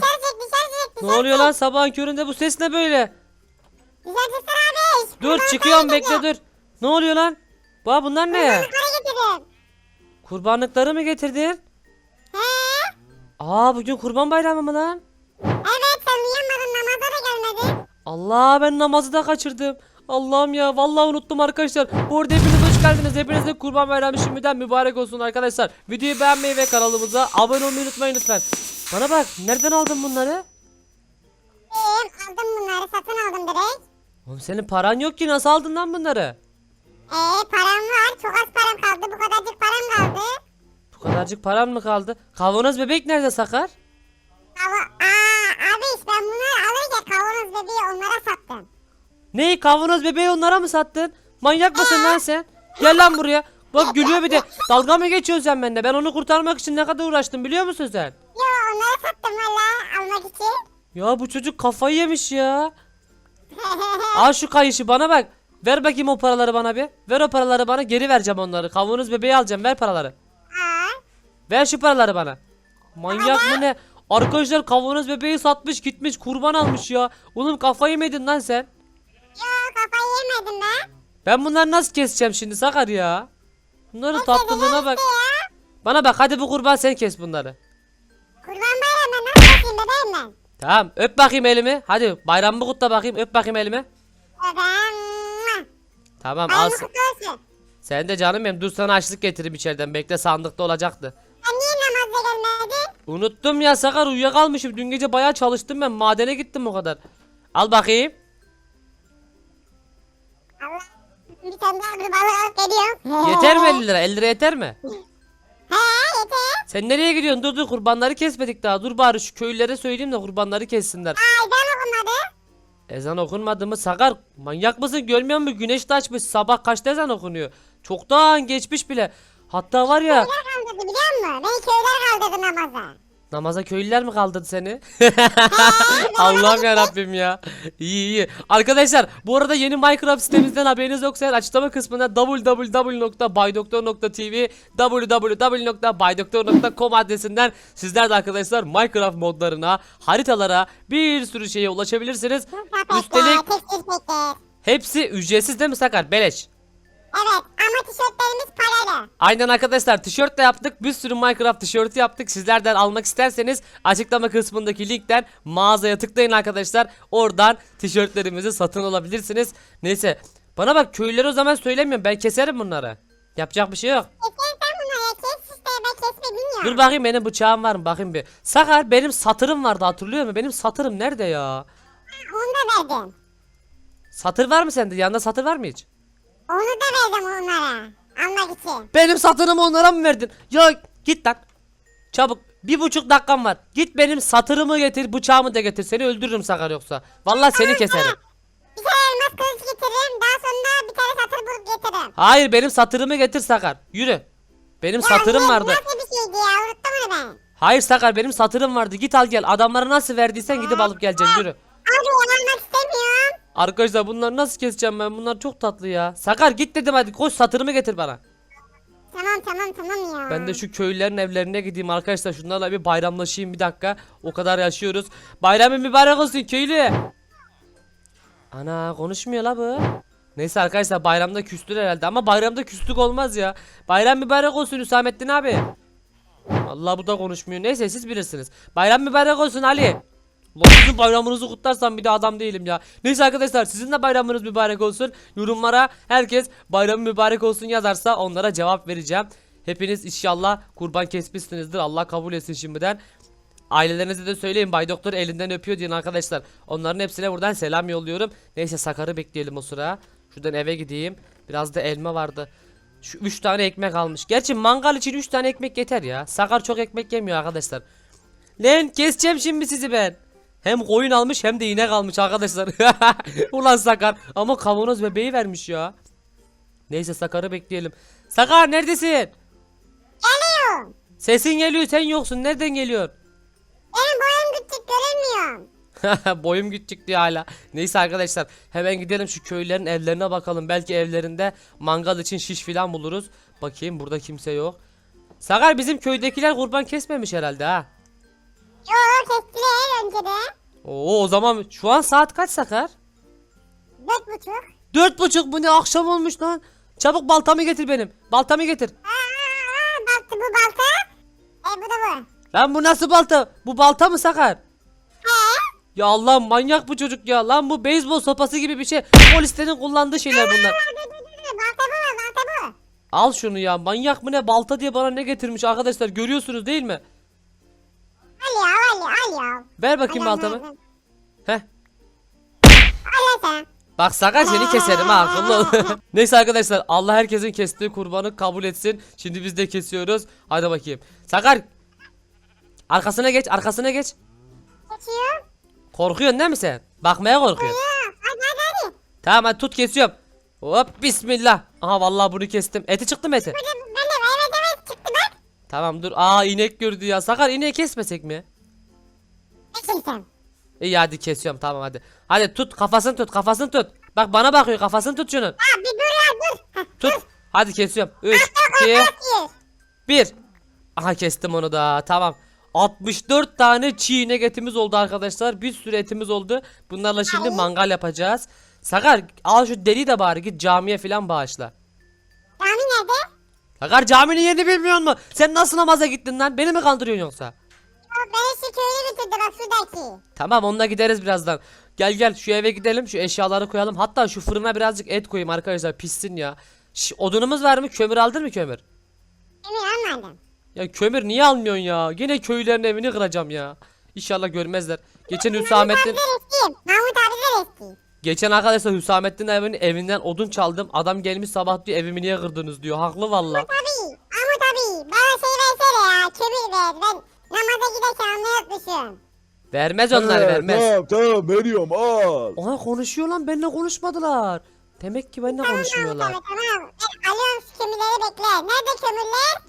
Dışarı çek Ne dışarı oluyor lan sabahın köründe bu ses ne böyle? Dışarı çıksana abi. Dur çıkıyorum bekle dur. Ne oluyor lan? Baba bunlar ne? Yukarı getirdim. Kurbanlıkları mı getirdin? He? Aa bugün kurban bayramı mı lan? Evet sen uyanmadın namaza da gelmedin. Allah ben namazı da kaçırdım. Allah'ım ya vallahi unuttum arkadaşlar. Bu arada hepiniz hoş geldiniz. Hepinize kurban bayramı şimdiden mübarek olsun arkadaşlar. Videoyu beğenmeyi ve kanalımıza abone olmayı unutmayın lütfen. Bana bak nereden aldın bunları? Ee, aldım bunları satın aldım direkt. Oğlum senin paran yok ki nasıl aldın lan bunları? Ee param var çok az param kaldı bu kadarcık param kaldı. Bu kadarcık paran mı kaldı? Kavanoz bebek nerede Sakar? Ama aa abi ben bunları alırken kavanoz bebeği onlara sattım. Ne kavanoz bebeği onlara mı sattın? Manyak mısın lan sen? Gel lan buraya. Bak gülüyor bir de. Dalga mı geçiyorsun sen bende? Ben onu kurtarmak için ne kadar uğraştım biliyor musun sen? Yo onlara sattım valla almak için. Ya bu çocuk kafayı yemiş ya. Al şu kayışı bana bak. Ver bakayım o paraları bana bir. Ver o paraları bana geri vereceğim onları. Kavanoz bebeği alacağım ver paraları. Aa, Ver şu paraları bana. Manyak mı ne? Arkadaşlar kavanoz bebeği satmış gitmiş kurban almış ya. Oğlum kafayı mı yedin lan sen? yo kafayı yemedim ben. Ben bunları nasıl keseceğim şimdi Sakar ya? Bunların tatlılığına bak. Bana bak hadi bu kurban sen kes bunları. Bayramı ben? Tamam öp bakayım elimi. Hadi bayramımı kutla bakayım öp bakayım elimi. Bebeğim. Tamam al. Bayramı sen- kutlu olsun. Sen de canım benim dur sana açlık getireyim içeriden. Bekle sandıkta olacaktı. Sen niye namazda gelmedin? Unuttum ya Sakar uyuyakalmışım. Dün gece bayağı çalıştım ben. Madene gittim o kadar. Al bakayım. Allah. Bir tane daha bir balık alıp geliyorum. Yeter mi 50 lira? 50 lira yeter mi? He yeter. Sen nereye gidiyorsun? Dur dur kurbanları kesmedik daha. Dur bari şu köylülere söyleyeyim de kurbanları kessinler. Ay ben okumadı. Ezan okunmadı mı Sakar? Manyak mısın? Görmüyor musun? Güneş de açmış. Sabah kaçta ezan okunuyor? Çoktan geçmiş bile. Hatta var ya Köyler kaldırdı biliyor musun? Beni köyler kaldırdı namaza. Namaza köylüler mi kaldırdı seni? Allah'ım ya Rabbim ya. İyi iyi. Arkadaşlar bu arada yeni Minecraft sitemizden haberiniz yoksa açıklama kısmında www.baydoktor.tv www.baydoktor.com adresinden sizler de arkadaşlar Minecraft modlarına, haritalara bir sürü şeye ulaşabilirsiniz. Üstelik hepsi ücretsiz değil mi Sakar? Beleş. Evet ama tişörtlerimiz paralı. Aynen arkadaşlar tişört de yaptık. Bir sürü Minecraft tişörtü yaptık. Sizlerden almak isterseniz açıklama kısmındaki linkten mağazaya tıklayın arkadaşlar. Oradan tişörtlerimizi satın alabilirsiniz. Neyse bana bak köylüleri o zaman söylemiyorum. Ben keserim bunları. Yapacak bir şey yok. Kesin sen bunları kes işte ben kesme bilmiyorum. Dur bakayım benim bıçağım var mı bakayım bir. Sakar benim satırım vardı hatırlıyor musun? Benim satırım nerede ya? Onu da verdim. Satır var mı sende? Yanında satır var mı hiç? Onu da verdim onlara. Almak için. Benim satırımı onlara mı verdin? Ya git lan. Çabuk. Bir buçuk dakikam var. Git benim satırımı getir, bıçağımı da getir. Seni öldürürüm Sakar yoksa. Vallahi seni keserim. Bir tane elmas kılıç getiririm. Daha sonra bir tane satır bulup getiririm. Hayır benim satırımı getir Sakar. Yürü. Benim Ya satırım ne- vardı. Nasıl bir şeydi ya unuttum onu ben. Hayır Sakar benim satırım vardı. Git al gel. Adamlara nasıl verdiysen gidip alıp geleceksin. Yürü. Abi almak. Arkadaşlar bunları nasıl keseceğim ben? Bunlar çok tatlı ya. Sakar git dedim hadi. Koş satırımı getir bana. Tamam tamam tamam ya. Ben de şu köylülerin evlerine gideyim arkadaşlar. Şunlarla bir bayramlaşayım bir dakika. O kadar yaşıyoruz. Bayramın mübarek olsun köylü. Ana konuşmuyor la bu. Neyse arkadaşlar bayramda küstür herhalde ama bayramda küslük olmaz ya. Bayram mübarek olsun Hüsamettin abi. Allah bu da konuşmuyor. Neyse siz bilirsiniz. Bayram mübarek olsun Ali. Lan sizin bayramınızı kutlarsam bir de adam değilim ya. Neyse arkadaşlar sizin de bayramınız mübarek olsun. Yorumlara herkes bayramı mübarek olsun yazarsa onlara cevap vereceğim. Hepiniz inşallah kurban kesmişsinizdir. Allah kabul etsin şimdiden. Ailelerinize de söyleyin Bay Doktor elinden öpüyor diyin arkadaşlar. Onların hepsine buradan selam yolluyorum. Neyse Sakar'ı bekleyelim o sıra. Şuradan eve gideyim. Biraz da elma vardı. Şu 3 tane ekmek almış. Gerçi mangal için 3 tane ekmek yeter ya. Sakar çok ekmek yemiyor arkadaşlar. Lan keseceğim şimdi sizi ben. Hem koyun almış hem de inek almış arkadaşlar. Ulan Sakar. Ama kavanoz bebeği vermiş ya. Neyse Sakar'ı bekleyelim. Sakar neredesin? Geliyorum. Sesin geliyor sen yoksun. Nereden geliyor? Benim boyum küçük görünmüyor. Boyum küçük diyor hala. Neyse arkadaşlar hemen gidelim şu köylerin evlerine bakalım. Belki evlerinde mangal için şiş filan buluruz. Bakayım burada kimse yok. Sakar bizim köydekiler kurban kesmemiş herhalde ha. Yo kestiler önceden. Oo o zaman şu an saat kaç Sakar? Dört buçuk. Dört buçuk bu ne akşam olmuş lan. Çabuk baltamı getir benim. Baltamı getir. Aa, aa, balta bu balta. E bu da bu. Lan bu nasıl balta? Bu balta mı Sakar? He? Ya Allah manyak bu çocuk ya. Lan bu beyzbol sopası gibi bir şey. Polislerin kullandığı şeyler bunlar. Dur dur dur dur. Balta bu balta bu. Al şunu ya. Manyak mı ne? Balta diye bana ne getirmiş arkadaşlar. Görüyorsunuz değil mi? Al ya al ya al ya. Ver bakayım Al, al, baltamı. al, al. Heh. Al sen. Bak Sakar seni keserim ha akıllı ol. Neyse arkadaşlar Allah herkesin kestiği kurbanı kabul etsin. Şimdi biz de kesiyoruz. Hadi bakayım. Sakar. Arkasına geç arkasına geç. Geçiyor. Korkuyorsun değil mi sen? Bakmaya korkuyorsun. Ya hadi hadi hadi. Tamam hadi tut kesiyorum. Hop bismillah. Aha vallahi bunu kestim. Eti çıktı mı eti? Hadi Tamam dur. Aa inek gördü ya. Sakar ineği kesmesek mi? Sen? İyi hadi kesiyorum tamam hadi. Hadi tut kafasını tut kafasını tut. Bak bana bakıyor kafasını tut şunun. Ha bir dur ya dur. Tut. Hadi kesiyorum. 3, 2, Bir. 1. Aha kestim onu da tamam. 64 tane çiğ inek etimiz oldu arkadaşlar. Bir sürü etimiz oldu. Bunlarla şimdi mangal yapacağız. Sakar al şu deliği de bari git camiye falan bağışla. Rami nerede? Sakar caminin yerini bilmiyor musun? Sen nasıl namaza gittin lan? Beni mi kandırıyorsun yoksa? O beni şu götürdü bak şuradaki. Tamam onunla gideriz birazdan. Gel gel şu eve gidelim şu eşyaları koyalım. Hatta şu fırına birazcık et koyayım arkadaşlar pişsin ya. Şş, odunumuz var mı? Kömür aldın mı kömür? Emin almadım. Ya kömür niye almıyorsun ya? Yine köylülerin evini kıracağım ya. İnşallah görmezler. Geçen Hüsamettin Mahmut abi geçen arkadaşlar Hüsamettin evinin evinden odun çaldım. Adam gelmiş sabah diyor evimi niye kırdınız diyor. Haklı valla. Abi, Mahmut abi bana şey versene ya kömür ver. Ben namaza giderken almayı unutmuşum. Vermez onlar He, vermez. Tamam tamam veriyorum al. Aha konuşuyor lan benimle konuşmadılar. Demek ki benimle konuşmuyorlar. Tamam tamam. Ben alıyorum şu kömürleri bekle. Nerede kömürler?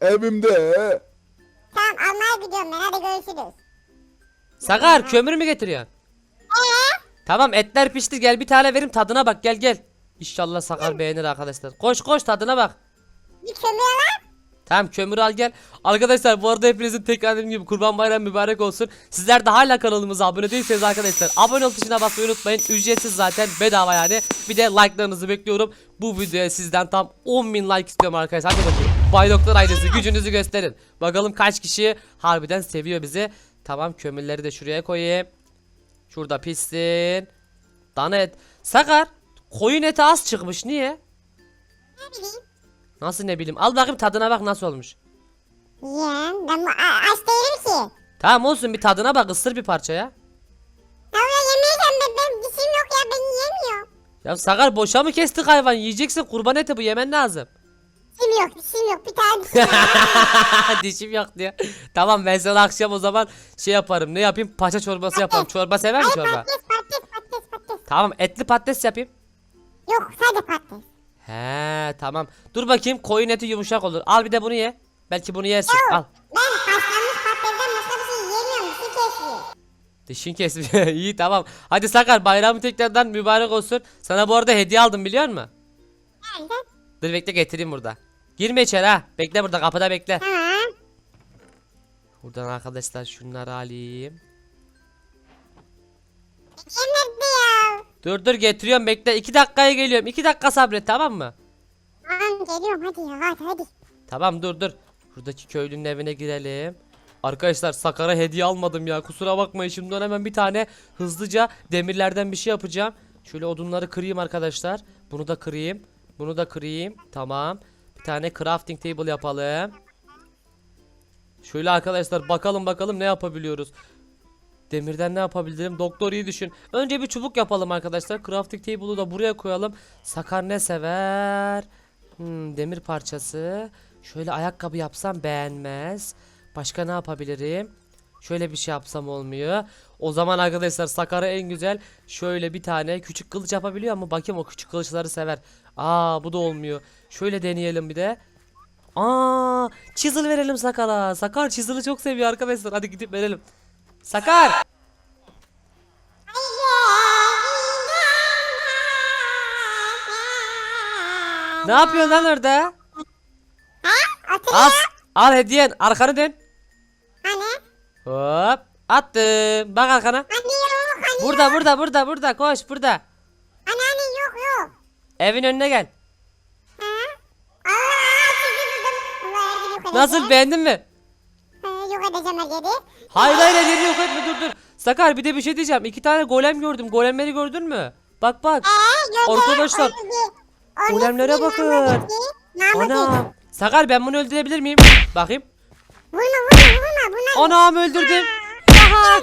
Evimde. Tamam almaya gidiyorum ben hadi görüşürüz. Sakar kömür mü getiriyorsun? Eee? Tamam etler pişti gel bir tane verim tadına bak gel gel. İnşallah Sakar beğenir arkadaşlar. Koş koş tadına bak. Bir kömür alalım. Tamam kömür al gel. Arkadaşlar bu arada hepinizin tekrar dediğim gibi kurban bayramı mübarek olsun. Sizler de hala kanalımıza abone değilseniz arkadaşlar abone ol tuşuna basmayı unutmayın. Ücretsiz zaten bedava yani. Bir de like'larınızı bekliyorum. Bu videoya sizden tam 10.000 like istiyorum arkadaşlar. Hadi bakayım. Bay Doktor ailesi gücünüzü gösterin. Bakalım kaç kişi harbiden seviyor bizi. Tamam kömürleri de şuraya koyayım. Şurada pişsin. Dana et. Sakar koyun eti az çıkmış niye? Ne bileyim. Nasıl ne bileyim. Al bakayım tadına bak nasıl olmuş. Yiyen. Ben bu aç değilim ki. Tamam olsun bir tadına bak ısır bir parça ya. Ya ya yemeyeceğim ben. Benim dişim yok ya ben yiyemiyorum. Ya Sakar boşa mı kestik hayvan yiyeceksin kurban eti bu yemen lazım. Dişim yok dişim yok. Bir tane dişim. Dişim yok diye. Tamam ben sana akşam o zaman şey yaparım ne yapayım paça çorbası yaparım. Çorba sever mi çorba? patates patates patates patates. Tamam etli patates yapayım. Yok sadece patates. He tamam. Dur bakayım koyun eti yumuşak olur. Al bir de bunu ye. Belki bunu yersin. Al. Ben haşlanmış patatesten başka bir şey yiyemiyorum. Dişim kesiyor. Dişin kesmiyor. İyi tamam. Hadi Sakar bayramı tekrardan mübarek olsun. Sana bu arada hediye aldım biliyor musun? Nerede? Dur bekle getireyim burada. Girme içeri ha. Bekle burada kapıda bekle. Tamam. Buradan arkadaşlar şunları alayım. Nerede ya? Dur dur getiriyorum bekle. 2 dakikaya geliyorum. 2 dakika sabret tamam mı? Tamam geliyorum hadi ya hadi hadi. Tamam dur dur. Buradaki köylünün evine girelim. Arkadaşlar Sakar'a hediye almadım ya. Kusura bakmayın şimdiden hemen bir tane hızlıca demirlerden bir şey yapacağım. Şöyle odunları kırayım arkadaşlar. Bunu da kırayım. Bunu da kırayım. Tamam. Bir tane crafting table yapalım. Şöyle arkadaşlar bakalım bakalım ne yapabiliyoruz. Demirden ne yapabilirim? Doktor iyi düşün. Önce bir çubuk yapalım arkadaşlar. Crafting table'ı da buraya koyalım. Sakar ne sever? Hmm, demir parçası. Şöyle ayakkabı yapsam beğenmez. Başka ne yapabilirim? Şöyle bir şey yapsam olmuyor. O zaman arkadaşlar Sakar'a en güzel şöyle bir tane küçük kılıç yapabiliyor ama bakayım o küçük kılıçları sever. Aa bu da olmuyor. Şöyle deneyelim bir de. Aa chisel verelim Sakar'a. Sakar chisel'ı çok seviyor arkadaşlar. Hadi gidip verelim. Sakar. Ne yapıyorsun lan orada? Ha? Al, hediyen. Arkanı dön. Hani? Hop. Attım. Bak arkana. Hani yok hani Burada burada burada burada koş burada. Hani hani yok yok. Evin önüne gel. Ha? Allah sizi buldum. Allah her yok edeceğim. Nasıl beğendin mi? Ha, yok edeceğim her yeri. Hayır hayır yeri yok etme dur dur. Sakar bir de bir şey diyeceğim. İki tane golem gördüm. Golemleri gördün mü? Bak bak. Gördüm. Arkadaşlar, golemlere bakın. Ana. Sakar ben bunu öldürebilir miyim? Bakayım. Vurma vurma vurma. Bunlar Anam öldürdüm. Aha.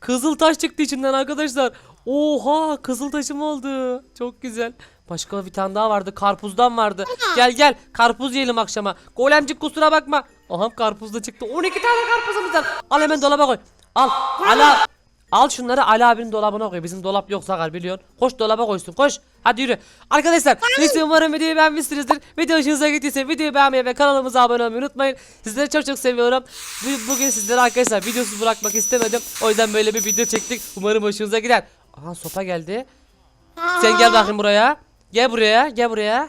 Kızıl taş çıktı içinden arkadaşlar. Oha kızıl taşım oldu. Çok güzel. Başka bir tane daha vardı. Karpuzdan vardı. Gel gel karpuz yiyelim akşama. Golemcik kusura bakma. Aha karpuz da çıktı. 12 tane karpuzumuz var. Al hemen dolaba koy. Al. Ala. Al şunları Ali abinin dolabına koy. Bizim dolap yok Sakar biliyorsun. Koş dolaba koysun koş. Hadi yürü. Arkadaşlar neyse umarım videoyu beğenmişsinizdir. Video hoşunuza gittiyse videoyu beğenmeyi ve kanalımıza abone olmayı unutmayın. Sizleri çok çok seviyorum. Bu- Bugün sizlere arkadaşlar videosuz bırakmak istemedim. O yüzden böyle bir video çektik. Umarım hoşunuza gider. Aha sopa geldi. Sen gel bakayım buraya. Gel buraya gel buraya.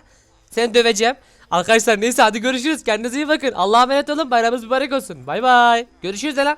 Seni döveceğim. Arkadaşlar neyse hadi görüşürüz. Kendinize iyi bakın. Allah'a emanet olun. Bayramınız mübarek olsun. Bay bay. Görüşürüz lan.